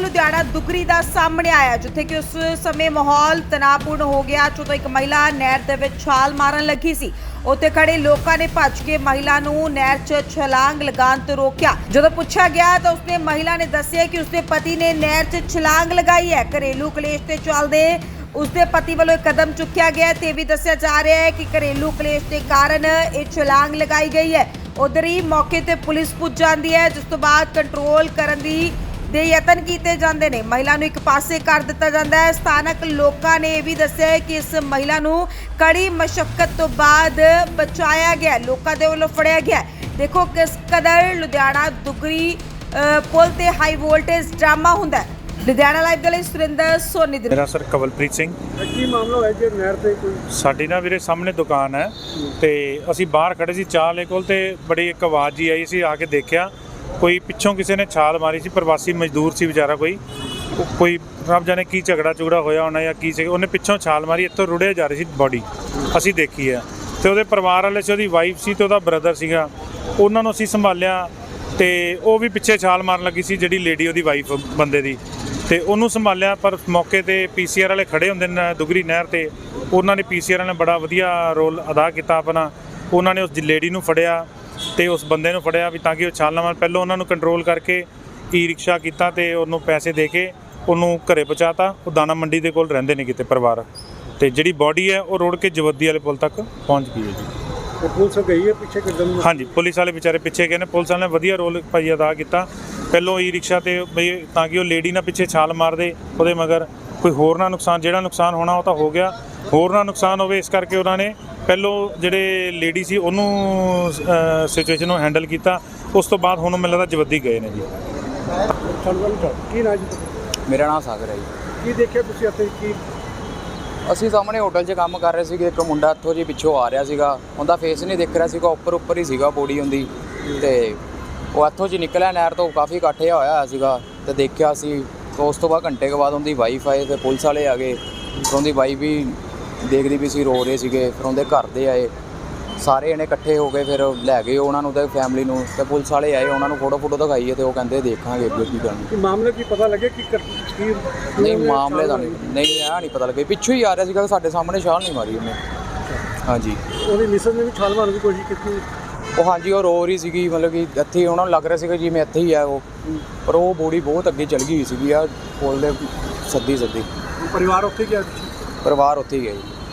ਲੁਧਿਆਣਾ ਦੁਕਰੀ ਦਾ ਸਾਹਮਣੇ ਆਇਆ, ਜਿੱਥੇ ਕਿ ਉਸ ਸਮੇਂ ਮਾਹੌਲ ਤਣਾਅਪੂਰਨ ਹੋ ਗਿਆ। ਜਦੋਂ ਇੱਕ ਮਹਿਲਾ ਨਹਿਰ ਦੇ ਵਿੱਚ ਛਾਲ ਮਾਰਨ ਲੱਗੀ ਸੀ, ਉੱਥੇ ਖੜੇ ਲੋਕਾਂ ਨੇ ਭੱਜ ਕੇ ਮਹਿਲਾ ਨੂੰ ਨਹਿਰ 'ਚ ਛਲਾਂਗ ਲਗਾਉਣ ਤੋਂ ਰੋਕਿਆ। ਜਦੋਂ ਪੁੱਛਿਆ ਗਿਆ ਤਾਂ ਉਸਨੇ ਮਹਿਲਾ ਨੇ ਦੱਸਿਆ ਕਿ ਉਸਦੇ ਪਤੀ ਨੇ ਨਹਿਰ 'ਚ ਛਲਾਂਗ ਲਗਾਈ ਹੈ। ਘਰੇਲੂ ਕਲੇਸ਼ ਤੇ ਚੱਲਦੇ ਉਸਦੇ ਪਤੀ ਵੱਲੋਂ ਇਹ ਕਦਮ ਚੁੱਕਿਆ ਗਿਆ ਤੇ ਇਹ ਵੀ ਦੱਸਿਆ ਜਾ ਰਿਹਾ ਹੈ ਕਿ ਘਰੇਲੂ ਕਲੇਸ਼ ਦੇ ਕਾਰਨ ਇਹ ਛਲਾਂਗ ਲਗਾਈ ਗਈ ਹੈ। ਉਧਰ ਹੀ ਮੌਕੇ ਤੇ ਪੁਲਿਸ ਪੁੱਜ ਜਾਂਦੀ ਹੈ, ਜਿਸ ਤੋਂ ਬਾਅਦ ਕੰਟਰੋਲ ਕਰਨ ਦੀ ਦੇ ਯਤਨ ਕੀਤੇ ਜਾਂਦੇ ਨੇ। ਮਹਿਲਾ ਨੂੰ ਇੱਕ ਪਾਸੇ ਕਰ ਦਿੱਤਾ ਜਾਂਦਾ ਹੈ। ਸਥਾਨਕ ਲੋਕਾਂ ਨੇ ਇਹ ਵੀ ਦੱਸਿਆ ਹੈ ਕਿ ਇਸ ਮਹਿਲਾ ਨੂੰ ਕੜੀ ਮਸ਼ੱਕਤ ਤੋਂ ਬਾਅਦ ਬਚਾਇਆ ਗਿਆ। ਲੋਕਾਂ ਦੇ ਵੱਲੋਂ ਫੜਿਆ ਗਿਆ। ਦੇਖੋ ਕਿਸ ਕਦਰ ਲੁਧਿਆਣਾ ਦੁਗਰੀ ਪੁਲ ਤੇ ਹਾਈ ਵੋਲਟੇਜ ਡਰਾਮਾ ਹੁੰਦਾ ਹੈ। ਲੁਧਿਆਣਾ ਲਾਈਵ ਦੇ ਲਈ ਸੁਰਿੰਦਰ ਸੋਨੀ ਦੇ ਮੇਰਾ ਸਰ ਕਵਲਪ੍ਰੀਤ ਸਿੰਘ। ਕੀ ਮਾਮਲਾ ਹੋਇਆ ਜੇ? ਨਹਿਰ ਤੇ ਕੋਈ ਸਾਡੀ ਨਾ ਵੀਰੇ ਸਾਹਮਣੇ ਦੁਕਾਨ ਹੈ ਤੇ ਅਸੀਂ ਬਾਹਰ ਖੜੇ ਸੀ। ਚਾਹ ਲੈ ਕੋਲ ਤੇ ਬੜੀ ਇੱਕ ਆਵਾਜ਼ ਜੀ ਆਈ। ਸੀ ਆ ਕੇ ਦੇਖਿਆ ਕੋਈ ਪਿੱਛੋਂ ਕਿਸੇ ਨੇ ਛਾਲ ਮਾਰੀ ਸੀ, ਪ੍ਰਵਾਸੀ ਮਜ਼ਦੂਰ ਸੀ ਵਿਚਾਰਾ ਕੋਈ। ਕੋਈ ਰੱਬ ਜਾਣੇ ਕੀ ਝਗੜਾ ਝੁਗੜਾ ਹੋਇਆ ਹੋਣਾ ਜਾਂ ਕੀ ਸੀ, ਉਹਨੇ ਪਿੱਛੋਂ ਛਾਲ ਮਾਰੀ, ਇੱਥੋਂ ਰੁੜਿਆ ਜਾ ਰਹੀ ਸੀ ਬੋਡੀ ਅਸੀਂ ਦੇਖੀ ਹੈ। ਤੇ ਉਹਦੇ ਪਰਿਵਾਰ ਵਾਲੇ ਸੀ, ਉਹਦੀ ਵਾਈਫ ਸੀ ਤੇ ਉਹਦਾ ਬ੍ਰਦਰ ਸੀਗਾ। ਉਹਨਾਂ ਨੂੰ ਅਸੀਂ ਸੰਭਾਲਿਆ ਤੇ ਉਹ ਵੀ ਪਿੱਛੇ ਛਾਲ ਮਾਰਨ ਲੱਗੀ ਸੀ, ਜਿਹੜੀ ਲੇਡੀ ਉਹਦੀ ਵਾਈਫ ਬੰਦੇ ਦੀ। ਤੇ ਉਹਨੂੰ ਸੰਭਾਲਿਆ, ਪਰ ਮੌਕੇ ਤੇ ਪੀਸੀਆਰ ਵਾਲੇ ਖੜੇ ਹੁੰਦੇ ਨੇ ਦੁਗਰੀ ਨਹਿਰ ਤੇ। ਉਹਨਾਂ ਨੇ ਪੀਸੀਆਰ ਨੇ ਬੜਾ ਵਧੀਆ ਰੋਲ ਅਦਾ ਕੀਤਾ ਆਪਣਾ। ਉਹਨਾਂ ਨੇ ਉਸ ਲੇਡੀ ਨੂੰ ਫੜਿਆ। ਤੇ ਉਸ ਬੰਦੇ ਨੂੰ ਫੜਿਆ ਵੀ ਤਾਂ ਕਿ ਉਹ ਛਾਲ ਨਾ ਮਾਰ। ਪਹਿਲਾਂ ਉਹਨਾਂ ਨੂੰ ਕੰਟਰੋਲ ਕਰਕੇ ਈ ਰਿਕਸ਼ਾ ਕੀਤਾ ਤੇ ਉਹਨੂੰ ਪੈਸੇ ਦੇ ਕੇ ਉਹਨੂੰ ਘਰੇ ਪਹੁੰਚਾਤਾ। ਉਹ ਦਾਣਾ ਮੰਡੀ ਦੇ ਕੋਲ ਰਹਿੰਦੇ ਨੇ ਕਿਤੇ ਪਰਿਵਾਰ। ਤੇ ਜਿਹੜੀ ਬਾਡੀ ਹੈ ਉਹ ਰੋੜ ਕੇ ਜਵੱਦੀ ਵਾਲੇ ਪੁਲ ਤੱਕ ਪਹੁੰਚ ਗਈ ਹੈ ਜੀ। ਉਹ ਪੁਲਿਸ ਗਈ ਹੈ ਪਿੱਛੇ ਕਿਦਾਂ ਨੂੰ? ਹਾਂਜੀ ਪੁਲਿਸ ਵਾਲੇ ਵਿਚਾਰੇ ਪਿੱਛੇ ਗਏ ਨੇ। ਪੁਲਿਸ ਵਾਲਿਆਂ ਨੇ ਵਧੀਆ ਰੋਲ ਭਾਈ ਅਦਾ ਕੀਤਾ। ਪਹਿਲੋਂ ਈ ਰਿਕਸ਼ਾ ਤੇ ਬਈ ਤਾਂ ਕਿ ਉਹ ਲੇਡੀ ਨਾ ਪਿੱਛੇ ਛਾਲ ਮਾਰਦੇ ਉਹਦੇ ਮਗਰ ਕੋਈ ਹੋਰ ਨਾ ਨੁਕਸਾਨ ਜਿਹੜਾ ਨੁਕਸਾਨ ਹੋਣਾ ਉਹ ਤਾਂ ਹੋ ਗਿਆ। ਹੋਰ ਨਾ ਨੁਕਸਾਨ ਹੋਵੇ ਇਸ ਕਰਕੇ ਉਹਨਾਂ ਨੇ ਪਹਿਲੋਂ ਜਿਹੜੇ ਲੇਡੀ ਸੀ ਉਹਨੂੰ ਸਿਚੁਏਸ਼ਨ ਨੂੰ ਹੈਂਡਲ ਕੀਤਾ। ਉਸ ਤੋਂ ਬਾਅਦ ਹੁਣ ਮੈਨੂੰ ਲੱਗਦਾ ਜਵੱਦੀ ਗਏ ਨੇ ਜੀ। ਚਲਵਲ ਕੀ ਨਾ ਜੀ ਤੁਹਾਡਾ? ਮੇਰਾ ਨਾਮ ਸਾਗਰ ਹੈ ਜੀ। ਕੀ ਦੇਖਿਆ ਤੁਸੀਂ ਇੱਥੇ? ਕੀ ਅਸੀਂ ਸਾਹਮਣੇ ਹੋਟਲ 'ਚ ਕੰਮ ਕਰ ਰਹੇ ਸੀਗੇ। ਇੱਕ ਮੁੰਡਾ ਇੱਥੋਂ ਜੀ ਪਿੱਛੋਂ ਆ ਰਿਹਾ ਸੀਗਾ। ਉਹਦਾ ਫੇਸ ਨਹੀਂ ਦਿਖ ਰਿਹਾ ਸੀਗਾ। ਉੱਪਰ ਉੱਪਰ ਹੀ ਸੀਗਾ ਬੋਡੀ ਹੁੰਦੀ ਤੇ ਉਹ ਇੱਥੋਂ ਜੀ ਨਿਕਲਿਆ ਨਹਿਰ ਤੋਂ ਕਾਫੀ ਇਕੱਠੇ ਹੋਇਆ ਹੋਇਆ ਸੀਗਾ। ਤੇ ਦੇਖਿਆ ਸੀ ਉਸ ਤੋਂ ਬਾਅਦ ਘੰਟੇ ਕੁ ਬਾਅਦ ਉਹਦੀ ਵਾਈਫ ਆਏ ਤੇ ਪੁਲਿਸ ਵਾਲੇ ਆ ਗਏ। ਉਹਦੀ ਵਾਈਫ ਵੀ ਦੇਖਦੀ ਵੀ ਸੀ ਰੋ ਰਹੇ ਸੀਗੇ ਫਿਰ ਉਹਦੇ ਘਰ ਦੇ ਆਏ। ਸਾਰੇ ਜਣੇ ਇਕੱਠੇ ਹੋ ਗਏ ਫਿਰ ਲੈ ਗਏ ਉਹਨਾਂ ਨੂੰ ਤੇ ਫੈਮਿਲੀ ਨੂੰ ਤੇ ਪੁਲਿਸ ਵਾਲੇ ਆਏ ਉਹਨਾਂ ਨੂੰ ਫੋਟੋ ਫੋਟੋ ਦਿਖਾਈਏ ਤੇ ਉਹ ਕਹਿੰਦੇ ਦੇਖਾਂਗੇ ਅੱਗੇ ਕੀ ਕਰਨਾ ਮਾਮਲੇ ਕੀ ਪਤਾ ਲੱਗਿਆ ਕਿ ਕੀ ਨਹੀਂ ਮਾਮਲੇ ਦਾ ਨਹੀਂ ਨਹੀਂ ਇਹ ਨਹੀਂ ਪਤਾ ਲੱਗਿਆ ਪਿੱਛੋਂ ਹੀ ਆ ਰਿਹਾ ਸੀਗਾ ਸਾਡੇ ਸਾਹਮਣੇ ਛਾਲ ਨਹੀਂ ਮਾਰੀ ਉਹਨੇ। ਹਾਂਜੀ। ਉਹਦੀ ਮਿਸਰ ਨੇ ਵੀ ਛਾਲ ਮਾਰਨ ਦੀ ਕੋਸ਼ਿਸ਼ ਕੀਤੀ। ਉਹ ਹਾਂਜੀ ਉਹ ਰੋ ਰਹੀ ਸੀਗੀ ਮਤਲਬ ਕਿ ਇੱਥੇ ਉਹਨਾਂ ਨੂੰ ਲੱਗ ਰਿਹਾ ਸੀਗਾ ਜਿਵੇਂ ਇੱਥੇ ਹੀ ਆ ਉਹ। ਪਰ ਉਹ ਬੋਡੀ ਬਹੁਤ ਅੱਗੇ ਚਲ ਗਈ ਸੀਗੀ ਆ ਪੁੱਲ ਦੇ ਸੱਦੀ ਸੱਦੀ ਪਰਿਵਾਰ ਉੱਥੇ ਗਿਆ ਪਰਿਵਾਰ ਉੱਥੇ ਹੀ ਗਿਆ ਜੀ।